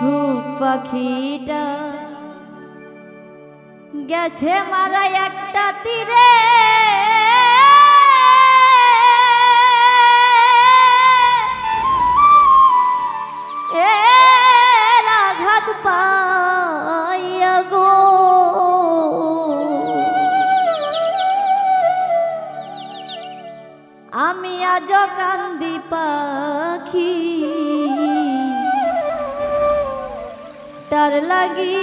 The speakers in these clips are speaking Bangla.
সুখ পাখিটা গেছে মারা একটা তীরে। আঘাত পাইয়া আমি আজ কান্দি পা তার লাগি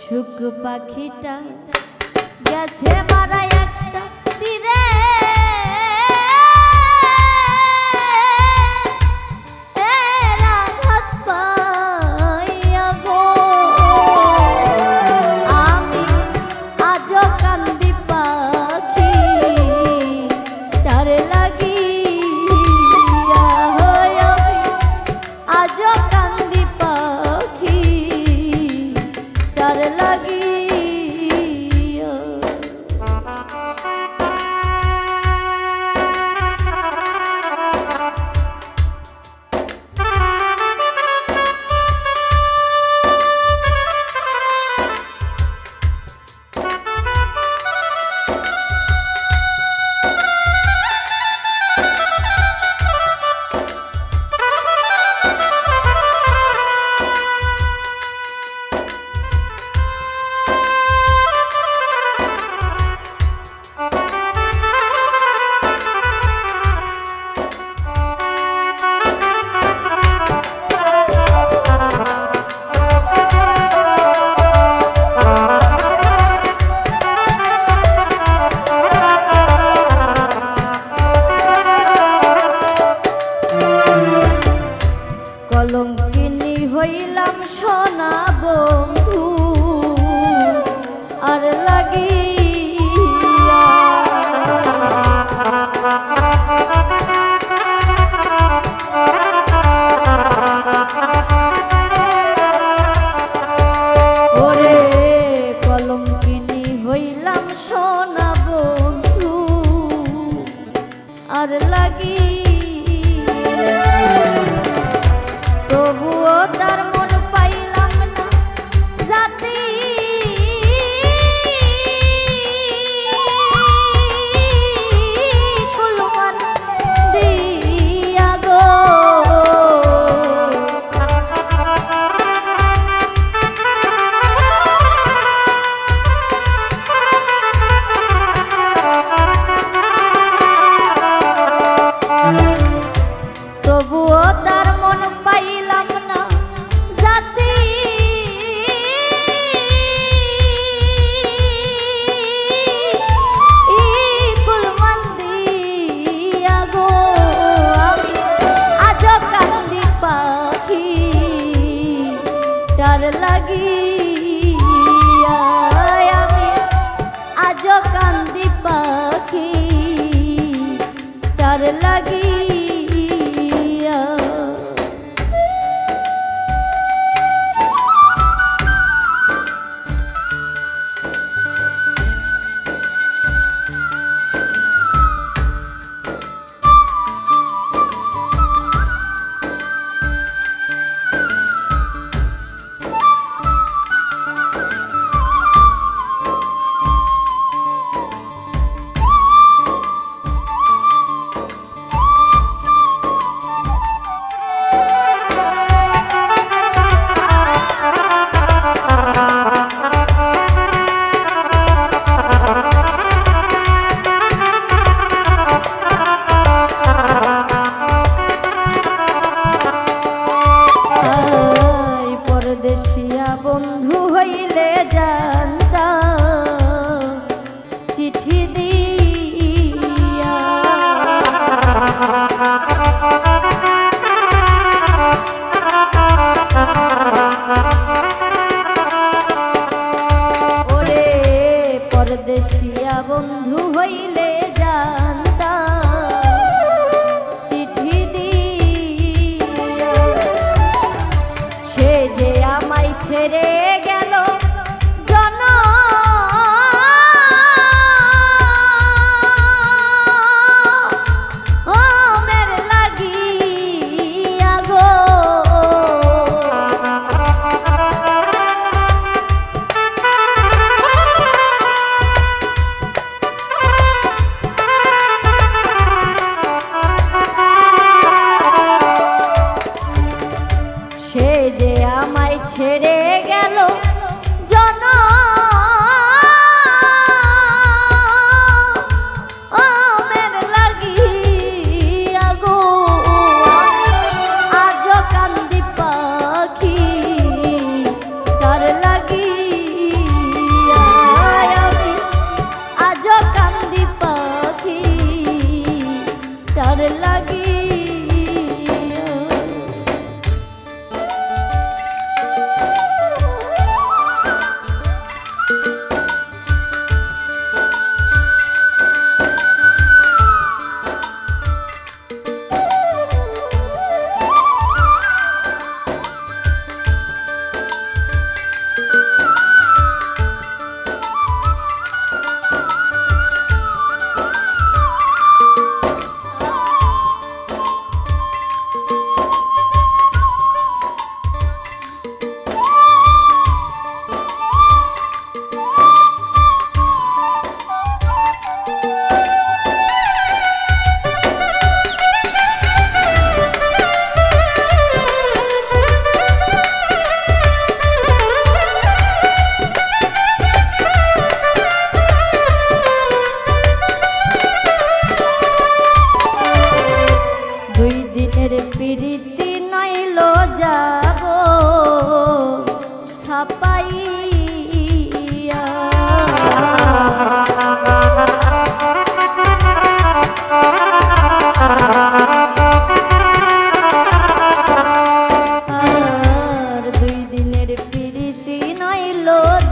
সুখ পাখিটা গেছে মারা একটা কিনি হইলাম সোনা বন্ধু। আর লাগি দিয়া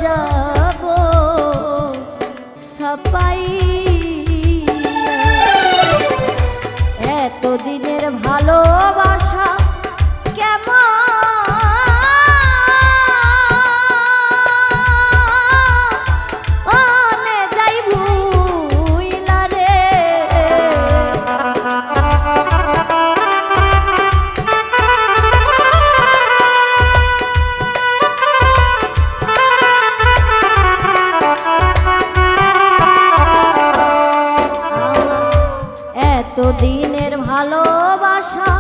যাব। ছাপাই দিনের ভালোবাসা